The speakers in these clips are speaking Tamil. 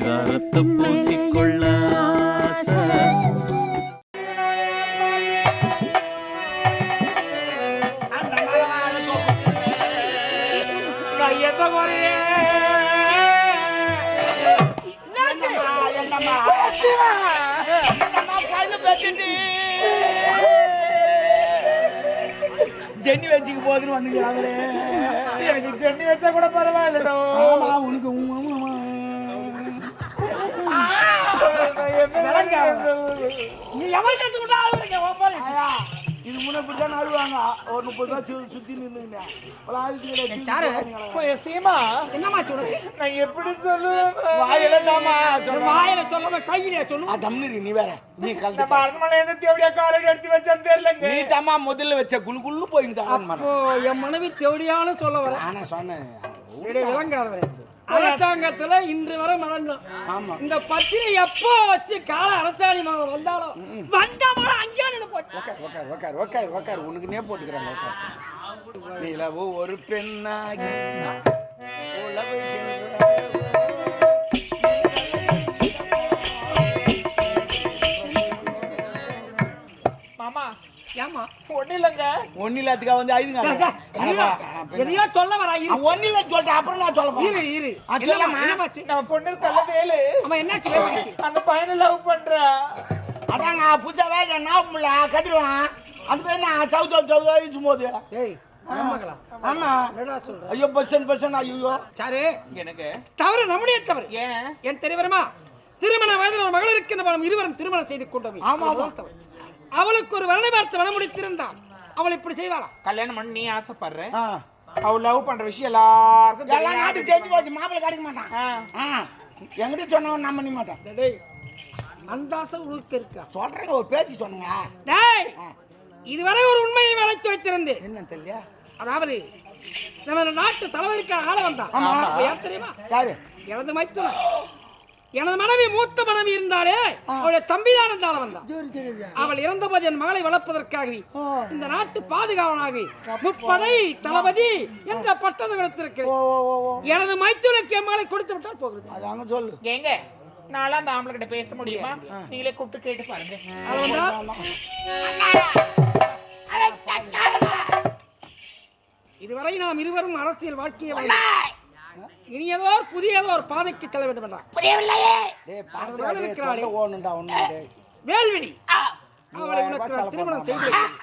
பரிதாரத்தை பூசிக்கொள்ள ஜென்னி வச்சுக்கு போகுதுன்னு வந்துக்கிறாங்களே எனக்கு ஜென்னி வச்சா கூட பரவாயில்லடோ. ஆமா உனக்கு உம், ஆமா, ஆமா. நீ எவன் கத்து விட்டாலும் இருக்க இது முன்ன இப்படிதான் அழுவாங்க ஒரு முப்பது ரூபா சுத்தி நின்னுங்க சாரு சீமா என்னம்மா சொல்லுது நான் எப்படி சொல்லுவேன்? வாயில தாமா வாயில சொல்லாம கையில சொல்லு தம்னு நீ வேற. நீ கலந்து நம்ம அரண்மனை என்ன காலடி எடுத்து வச்சான்னு தெரியலங்க. நீ தாமா முதல்ல வச்ச குளு குள்ளு போயிருந்தா அப்போ என் மனைவி தேவடியான சொல்ல வரேன் ஆனா சொன்னேன். அரசாங்கத்துல இன்று வரை மறந்தான் ஆமா. இந்த பத்திரை எப்போ வச்சு கால அரசாணி மகன் வந்தாலும் வந்த மரம் அங்கேயே நின்று போச்சு. உக்கார் உக்கார் உக்கார் உக்கார் உக்கார். உனக்குனே போட்டுக்கிறாங்க உக்கார். நிலவு ஒரு பெண்ணாகி உலவுகின்ற இல்லைங்க ஒன்னும் இல்லாத்துக்கா வந்து ஐதுங்க? எதையோ சொல்ல வரா இரு. ஒன்னும் இல்லை சொல்லிட்டேன் அப்புறம் நான் சொல்ல இரு இரு. நம்ம பொண்ணு தள்ளதேலு அம்மா என்னாச்சு வேலைக்கு? அந்த பையனை லவ் பண்றா. அதாங்க புதுசாவே நான் முடியல. கதிருவான். அந்த பையன் நான் சவு சவு சவு அழிச்சும் போது ஏய் ஆமா. என்னடா சொல்ற? ஐயோ பர்சன் பர்சன் ஐயோ. சாரு எனக்கு. தவறு நம்முடைய தவறு. ஏன்? என் தெரியவரமா திருமண வயதில் ஒரு மகள் இருக்கின்ற பலம் இருவரும் திருமணம் செய்து கொண்டோம். ஆமா, ஆமா. அவளுக்கு ஒரு வருணை பார்த்து வர முடித்திருந்தான். அவள் இப்படி செய்வாளா? கல்யாணம் பண்ணி நீ ஆசைப்படுற. ஆ. அவ லவ் பண்ற விஷயம் எல்லாருக்கும் எல்லா. நாட்டுக்கு தெரிஞ்சு போச்சு மாப்பிள்ளை கிடைக்க மாட்டான். என்கிட்ட சொன்னவன் நான் பண்ண மாட்டான். டேய் அந்த ஆசை உனக்கு இருக்கா? சொல்றேங்க ஒரு பேச்சு சொன்னங்க டேய் இதுவரை ஒரு உண்மையை மறைத்து வைத்திருந்தேன். என்ன தெரியல? அதாவது நம்ம நாட்டு தலைவருக்கான ஆள வந்தான் ஆமா. அப்ப யார் தெரியுமா? யாரு? எனது மைத்துனன் எனது மனைவி மூத்த மனைவி இருந்தாலே அவளுடைய தம்பிதான் ஆள வந்தான் அவள் இறந்தபோது என் மகளை வளர்ப்பதற்காகவே. இந்த நாட்டு பாதுகாவனாகவே முப்படை தளபதி என்ற பட்டத்தை ஓ ஓ எனது மைத்துனுக்கு என் மகளை கொடுத்து விட்டால் போகிறது. அது அங்க சொல்லு. ஏங்க நான்லாம் அந்த ஆம்பளை கிட்ட பேச முடியுமா? நீங்களே கூப்பிட்டு கேட்டு பாருங்க. இதுவரை நாம் இருவரும் அரசியல் வாழ்க்கையை. இனி ஏதோ ஒரு புதிய ஏதோ ஒரு பாதைக்கு செல்ல வேண்டும் என்றார். டேய் பாத்துடா இருக்கிறாளே. ஒண்ணு டேய். வேல்விழி. அவளை உனக்கு நான் திருமணம் செய்து வைக்கிறேன்.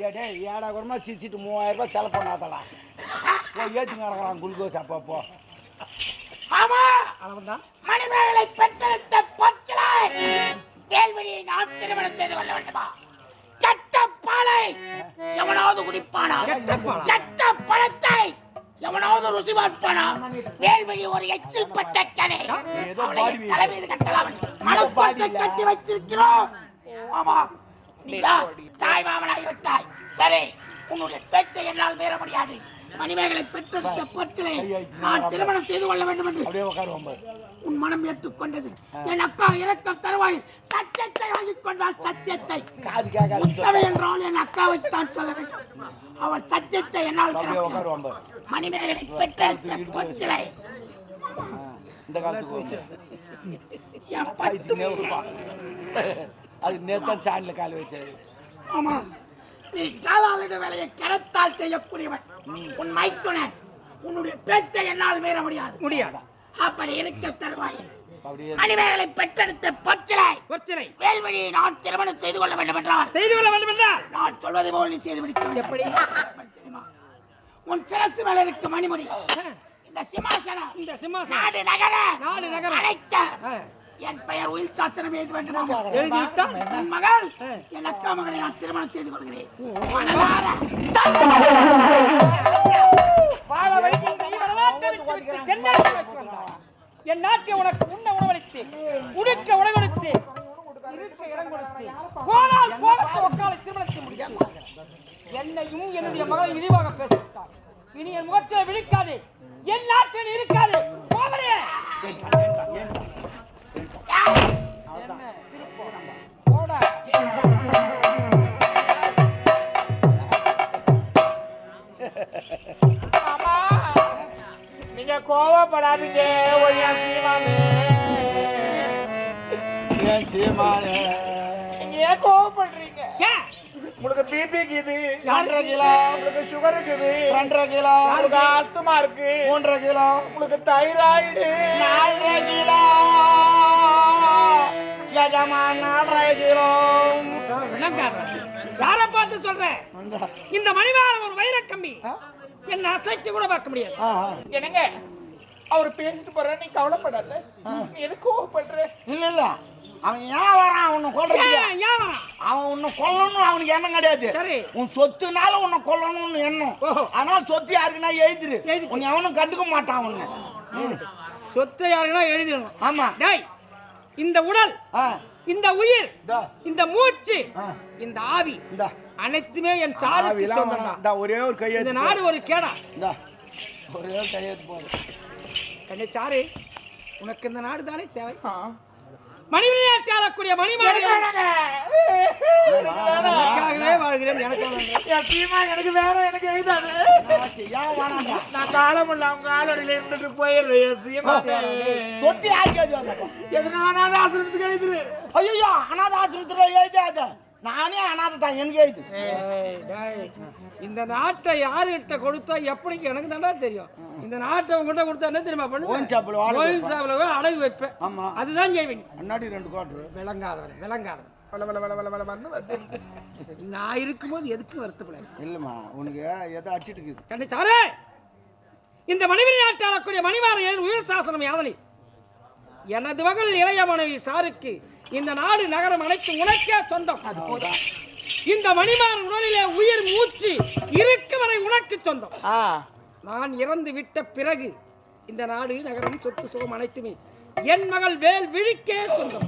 ஏ டேய் ஏடா குறமா சிரிச்சிட்டு மூவாயிரம் ரூபாய் செலவு பண்ணாதடா. போ ஏத்துங்க நடக்கிறான் குளுக்கோஸ் அப்பப்போ. அவன் தான் மணிமேகலை பெற்றெடுத்த பச்சிலை. வேல்வெளியை நான் திருமணம் செய்து கொள்ள வேண்டுமா? பாலை எவனாவது குடிப்பானா? கெட்ட பழத்தை எவனாவது ருசி பார்ப்பானா? வேல்வெளி ஒரு எச்சில் பட்ட கதை அவளை தலைமீது கட்டலாம் மனக்கோட்டை கட்டி வைத்திருக்கிறோம். ஆமா. நீயா தாய் மாமனாகி விட்டாய். சரி. உன்னுடைய பேச்சை என்னால் மீற முடியாது. மணிமேகலை பெற்றெடுத்த பச்சிலை. நான் திருமணம் செய்து கொள்ள வேண்டும் என்று உன் மனம் ஏற்றுக்கொண்டது. என் அக்கா இரக்கம் தருவாய் சத்தியத்தை வாங்கிக் கொண்டால் சத்தியத்தை. முத்தவை என்றால் என் அக்காவைத்தான் சொல்ல வேண்டும். அவள் சத்தியத்தை என்னால் மணிமேகலை பெற்ற பொச்சிலை. ஆ, இந்த காலத்துக்கு அது நேத்தான் சாணியில் கால் வச்சாரு ஆமா நீ காலாளிட வேலையை கரத்தால் செய்யக்கூடியவன். உன் மைத்துனன் உன்னுடைய பேச்சை என்னால் மீற முடியாது. முடியாது. அப்படி இருக்க தருவாய் அப்படியே மணிமேகலை பெற்றெடுத்த பொச்சிலை ஒற்சிலை வேல்வழியை நான் திருமணம் செய்து கொள்ள வேண்டும் என்றால் செய்து கொள்ள வேண்டும் என்றால் நான் சொல்வதை போல் நீ செய்து முடிக்க. எப்படி? தெரியுமா? உன் சிரசு மேல இருக்க மணிமுடி. இந்த சிம்மாசனம். இந்த சிம்மாசனம். நாடு நகர. நாடு நகர. ஆ, என் பெயர் உயிர் சாஸ்திரம் எழுத வேண்டும் என் மகள். என் அக்கா மகளை நான் திருமணம் செய்து கொள்கிறேன். என் நாட்டை உனக்கு உண்ண உணவளித்து உடுக்க உணவளித்து இருக்க இடம் கொடுத்து போனால் போகத்த ஒக்காலை திருமணத்தை முடித்து என்னையும் என்னுடைய மகளை இழிவாக பேசிவிட்டார் இனி என் முகத்தில் விழிக்காது. என் நாட்டில் இருக்காது. போவனே. நீங்க கோவப்படாதீங்க சீமானு சீமானே நீங்க ஏன் கோவப்படுறீங்க உங்களுக்கு பிபி இது ரெண்டரை கிலோ உங்களுக்கு சுகர் இருக்குது ரெண்டரை கிலோ உங்களுக்கு ஆஸ்துமா இருக்கு மூன்றரை கிலோ உங்களுக்கு தைராய்டு நாலரை கிலோ கிலோ விளங்காத யாரை பார்த்து சொல்றேன் இந்த மணிவாரம் ஒரு வைரக்கம்பி. என்ன அசைச்சு கூட பார்க்க முடியாது. என்னங்க? அவர் பேசிட்டு போற நீ கவலைப்படாத. நீ எதுக்கு கோவப்படுற? இல்ல இல்ல. அவன் ஏன் வரான்? உன்னை வரான்? அவன் உன்னை கொல்லணும் அவனுக்கு எண்ணம் கிடையாது. சரி. உன் சொத்துனால உன்னை கொல்லணும்னு எண்ணம். அதனால சொத்து யாருக்குன்னா எழுதிரு. உன்னை அவனும் கண்டுக்க மாட்டான் உன்னை சொத்தை யாருன்னா எழுதிடணும். ஆமா. டேய் இந்த உடல் இந்த உயிர் இந்தா. இந்த மூச்சு. இந்த ஆவி. இந்தா. அனைத்துமே என். இந்தா ஒரே ஒரு இந்த கையெழுத்து நாடு ஒரு கேடா. இந்தா ஒரே ஒரு கையெழுத்து போதும் கண்ணே சாரு உனக்கு இந்த நாடு தானே தேவை மணிமணியால் ஆளக்கூடிய மணிமாடு எனக்காகவே வாழ்கிறேன் எனக்காக என் சீமா எனக்கு வேணும் எனக்கு எழுதாது ஆச்சு, ஏன் வேணாம்டா நான் காலம் இல்ல அவங்க ஆளோடையில இருந்துட்டு போயிடுறேன் சீமா சொத்து யாருக்கு எழுதுவாங்க எதனால ஆசிரமத்துக்கு எழுதுரு ஐயோ அனாத ஆசிரமத்துல எழுதாத நானே அனாதை தான் எனக்கு டேய், இந்த நாட்டை யாருகிட்ட கொடுத்தா எப்படி எனக்கு தானே தெரியும்? இந்த நாட்டை உங்ககிட்ட கொடுத்தா என்ன தெரியுமா ஒயின் ஷாப்ல வாடகை கோயில் வைப்பேன். சாப்பிட போய் அடகு வைப்பேன். ஆமா. அதுதான் செய்வேன் முன்னாடி ரெண்டு கோட்டரு விளங்காதவன் விளங்காதவன். வள வள வள வள வள வந்து வந்து. நான் இருக்கும்போது எதுக்கு வருத்தப்படாது இல்லம்மா உனக்கு எதை அடிச்சிட்டு இருக்குது. கண்ணே சாரே! இந்த மனைவி நாட்டை ஆளக்கூடிய மணிமாரையன் உயிர் சாசனம் யாதனை? எனது மகள் இளைய மனைவி சாருக்கு இந்த நாடு நகரம் அனைத்தும் உனக்கே சொந்தம். இந்த மணிமாறன் உடலிலே உயிர் மூச்சு இருக்கு வரை உனக்கு சொந்தம். நான் இறந்து விட்ட பிறகு இந்த நாடு நகரம் சொத்து சுகம் அனைத்துமே என் மகள் வேல் விழிக்கே சொந்தம்.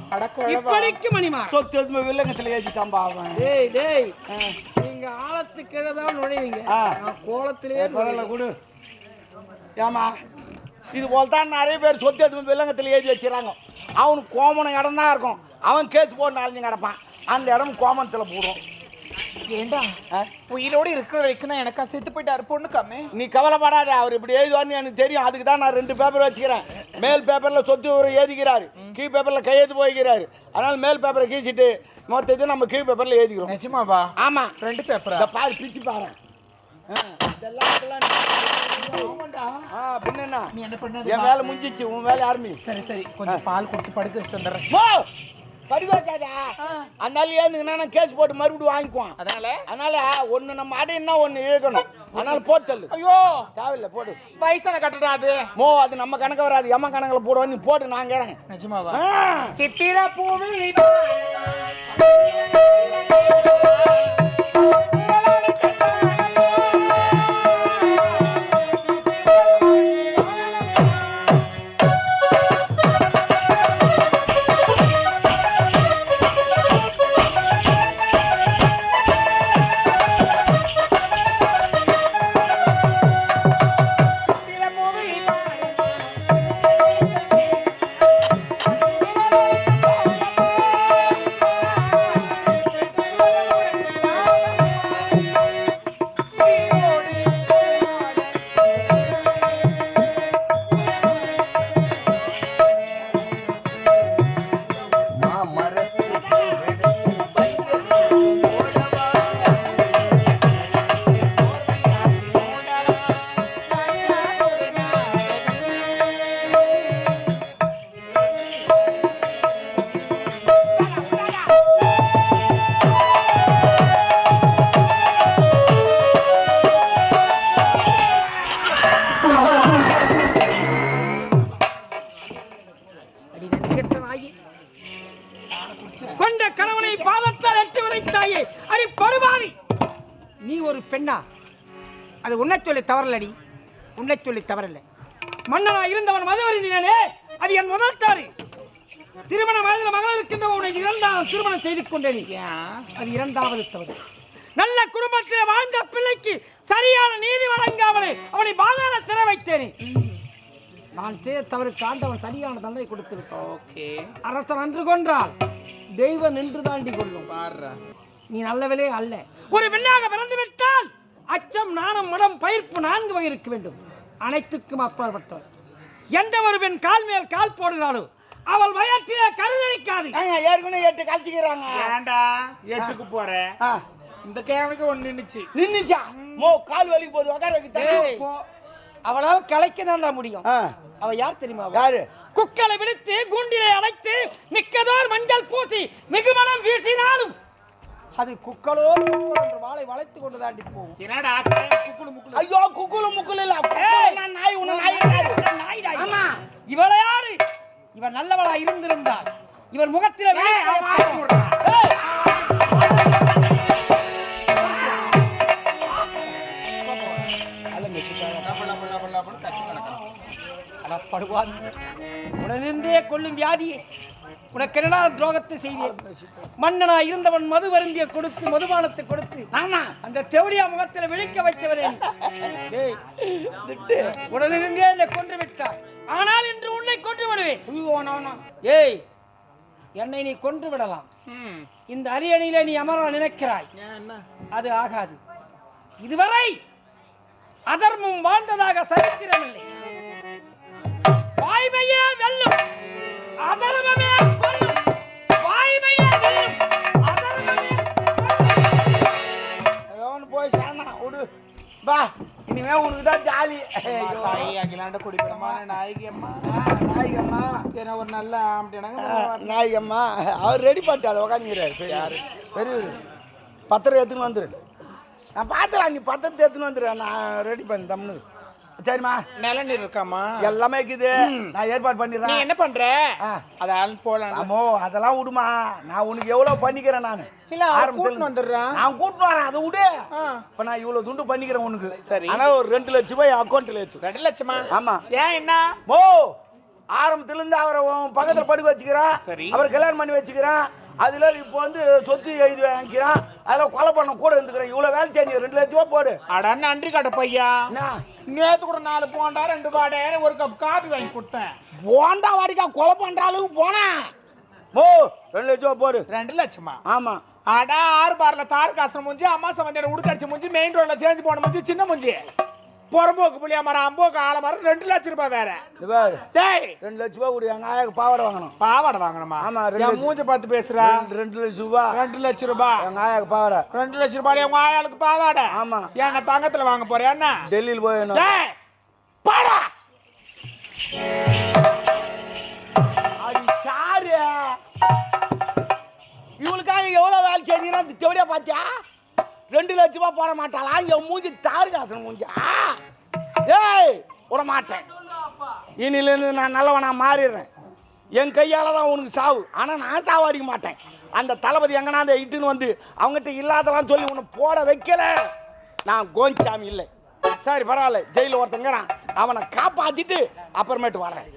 இப்படிக்கு மணிமாறன் சொத்து எதுவுமே வில்லங்கத்துல ஏற்றிட்டான்பா அவன். டேய் டேய். நீங்க ஆழத்து கீழே தான் நுழைவீங்க. நான் கோலத்திலே சரி, பரவாயில்ல கொடு. ஏமா இது போல தான் நிறைய பேர் சொத்து எடுத்து வில்லங்கத்தில் எழுதி வச்சுறாங்க அவனுக்கு கோமனம் இடம் தான் இருக்கும். அவன் கேஸ் போட்டு நாலஞ்சு கிடப்பான். அந்த இடம் கோமனத்தில் போடும் ஏண்டா? உயிரோடு இருக்கிற வரைக்கும் தான் எனக்கா செத்து போயிட்டாரு பொண்ணு கம்மி. நீ கவலைப்படாத அவர் இப்படி எழுதுவார்னு எனக்கு தெரியும். அதுக்கு தான் நான் ரெண்டு பேப்பர் வச்சுக்கிறேன். மேல் பேப்பரில் சொத்து ஒரு எழுதிக்கிறாரு. கீழ் பேப்பரில் கையெழுத்து போய்க்கிறாரு. அதனால மேல் பேப்பரை கீச்சிட்டு மொத்தத்தை நம்ம கீழ் பேப்பரில் எழுதிக்கிறோம். நிஜமாவா? ஆமாம் ரெண்டு பேப்பரா பாரு பிரிச்சு பாரு. என்ன? பண்ணது? என் வேலை முடிஞ்சிச்சு உன் வேலை ஆரம்பி சரி சரி. கொஞ்சம் பால் கொடுத்து படுக்க வச்சுட்டு வந்துடுறேன். போ படிக்க வச்சாதா அதனால ஏந்துங்கன்னா நான் கேஸ் போட்டு மறுபடியும் வாங்கிக்குவான்? அதனால? அதனால ஒன்று நம்ம அடையினா ஒன்று இழுக்கணும்? அதனால போட்டு தள்ளு. ஐயோ! தேவையில்லை போடு. வயசான கட்டடா அது. மோ அது நம்ம கணக்கு வராது. எம்ம கணக்கில் போடுவோம் நீ போட்டு நான் கேறேன் நிஜமாவா? ஆ. சித்திர பூவில் அது உன்னை சொல்லி தவறலடி. உன்னை சொல்லி தவறல்ல மன்னனா இருந்தவன் மதுவருந்தினே அது என் முதல் தாரு திருமண வயதில் மகள் இருக்கின்ற உன்னை இரண்டாவது திருமணம் செய்து கொண்டேன். அது இரண்டாவது தவறு. நல்ல குடும்பத்தில் வாழ்ந்த பிள்ளைக்கு சரியான நீதி வழங்காமலே அவனை பாதாள சிறை வைத்தேனே. நான் செய்த தவறுக்கு ஆண்டவன் சரியான தண்டனை கொடுத்து ஓகே. அரசன் அன்று கொன்றால் தெய்வம் நின்று தாண்டி கொள்ளும். நீ நல்லவளே அல்ல. ஒரு பெண்ணாக பிறந்து விட்டால் அச்சம் நாணம் மடம் பயிர்ப்பு நான்கு வகை இருக்க வேண்டும். அனைத்துக்கும் அப்பாற்பட்டவர் எந்த ஒரு பெண் கால் மேல் கால் போடுகிறாளோ அவள் வயற்றிலே கருதரிக்காது. ஏங்க ஏற்கனவே எட்டு கழிச்சுக்கிறாங்க. ஏன்டா? எட்டுக்கு போறேன் இந்த கேவனுக்கு ஒண்ணு நின்னுச்சு. நின்னுச்சா? மோ கால் வலிக்கு போகுது உட்கார வைக்க. அவளால் கலைக்க தான்டா முடியும் அவ யார் தெரியுமா? யாரு? குக்களை விடுத்து கூண்டிலே அடைத்து மிக்கதோர் மஞ்சள் பூசி மிகுமணம் வீசினாலும் அது குக்களோ என்ற வாளை வளைத்து கொண்டு தாண்டி போகும். என்னடா குக்குளு முக்குளு. ஐயோ குக்குல முக்குல இல்ல. நாய் உன்ன நாய் நாய்டா இவன். ஆமா. இவள யாரு? இவன் நல்லவளா இருந்திருந்தால் இவன் முகத்தில. படுவான் உடனிருந்தே கொள்ளும் வியாதியை. உனக்கு என்னடா துரோகத்தை செய்தேன்? மன்னனா இருந்தவன் மது வருந்திய கொடுத்து மதுபானத்தை கொடுத்து அந்த தெவடியா முகத்தில் விழிக்க வைத்தவரே உடனிருந்தே என்னை கொன்று விட்டாய். ஆனால் இன்று உன்னை கொன்று விடுவேன். ஏய் என்னை நீ கொன்று விடலாம். இந்த அரியணையிலே நீ அமர நினைக்கிறாய். அது ஆகாது. இதுவரை அதர்மம் வாழ்ந்ததாக சரித்திரமில்லை. வாய்மையே வெல்லும். அதர்மமே இனிமே உனக்கு தான் ஜாலி. தாய் அகிலாண்ட குடிக்கிறமா ஆ, நாயகம்மா என்ன ஒரு நல்ல ஆம்பட்டியானாங்க ஆ, நாயகம்மா அவர் ரெடி பண்ணிட்டு அதை உக்காந்துக்கிறாரு பெரிய பெரியவர். பத்திரம் எடுத்துன்னு வந்துரு. நான் பார்த்துலாம் நீ பத்திரத்தை எடுத்துன்னு வந்துடு நான் ரெடி பண்ணி தம்னு. சரிம்மா. நிலநீர் இருக்காமா எல்லாமே இருக்குது. நான் ஏற்பாடு நீ பண்ணிடுறேன் என்ன பண்ற? ஆ. அதால் போலாம் ஆமோ அதெல்லாம் விடுமா. நான் உனக்கு எவ்வளோ பண்ணிக்கிறேன் நான்? இல்ல, அவன் கூட்டின்னு வந்துடுறான். நான் கூட்டின்னு வரேன். அதை விடு. இப்போ நான் இவ்வளோ துண்டு பண்ணிக்கிறேன் உனக்கு. சரி. ஆனால் ஒரு ரெண்டு லட்சம் ரூபாய் அக்கௌண்ட்டில் ஏற்று ரெண்டு லட்சமா? ஆமா. ஏன் என்ன? ஓ ஆரம்பத்துல இருந்து அவரை பக்கத்துல படுக்க வச்சுக்கிறான் சரி. அவர் கல்யாணம் பண்ணி வச்சுக்கிறான் அதுல இப்போ வந்து சொத்து எழுதி வாங்கிக்கிறான். அதில் கொலை பண்ண கூட இருந்துக்கிறேன். இவ்வளோ வேலை செஞ்சு ரெண்டு லட்ச ரூபா போடு. அட நன்றி காட்ட பையா நேத்து கூட நாலு போண்டா ரெண்டு பாடை ஒரு கப் காபி வாங்கி கொடுத்தேன். போண்டா வாடிக்கா கொலை பண்ற அளவுக்கு போனா. ஓ ரெண்டு லட்ச ரூபா போடு. ரெண்டு லட்சமா? ஆமா. அடா ஆறு பார்ல தார் காசு முஞ்சி அம்மா சம்பந்தியோட உடுக்கடிச்சு முஞ்சி மெயின் ரோட்ல தேஞ்சு போன முஞ்சி சின்ன முஞ்சி. புறம்போக்கு புளியா மரம் அம்போக்கு ஆல மரம் ரெண்டு லட்சம் ரூபாய் வேற. பாரு. டேய். ரெண்டு லட்ச ரூபா கொடு எங்க ஆயாக்கு பாவாடை வாங்கணும். பாவாடை வாங்கணுமா? ஆமா, ரெண்டு. மூஞ்சி பார்த்து பேசுறா. ரெண்டு லட்ச ரூபா. ரெண்டு லட்சம் ரூபாய் எங்க ஆயாக்கு பாவாடை. ரெண்டு லட்சம் ரூபாய் உங்க ஆயாளுக்கு பாவாடை. ஆமா. என்ன தங்கத்துல வாங்க போறியா என்ன? டெல்லியில் போய் வேணும். டேய் பாடா. அது சாரு. இவளுக்காக எவ்வளோ வேலை செஞ்சீங்கன்னா தேவடியா பார்த்தியா? ரெண்டு லட்ச ரூபாய் போட மாட்டாளா? இங்க மூஞ்சி தாருகாசன் மூஞ்சா? ஏய் விட மாட்டேன். இனிலேருந்து நான் நல்லவனா மாறிடுறேன். என் கையால் தான் உனக்கு சாவு. ஆனால் நான் சாவாடிக்க மாட்டேன். அந்த தளபதி எங்கன்னா அந்த இட்டுன்னு வந்து அவங்ககிட்ட இல்லாதலாம் சொல்லி உன்னை போட வைக்கல. நான் கோஞ்சாமி இல்லை. சரி பரவாயில்ல. ஜெயிலில் ஒருத்தங்கிறான் அவனை காப்பாற்றிட்டு அப்புறமேட்டு வரேன்.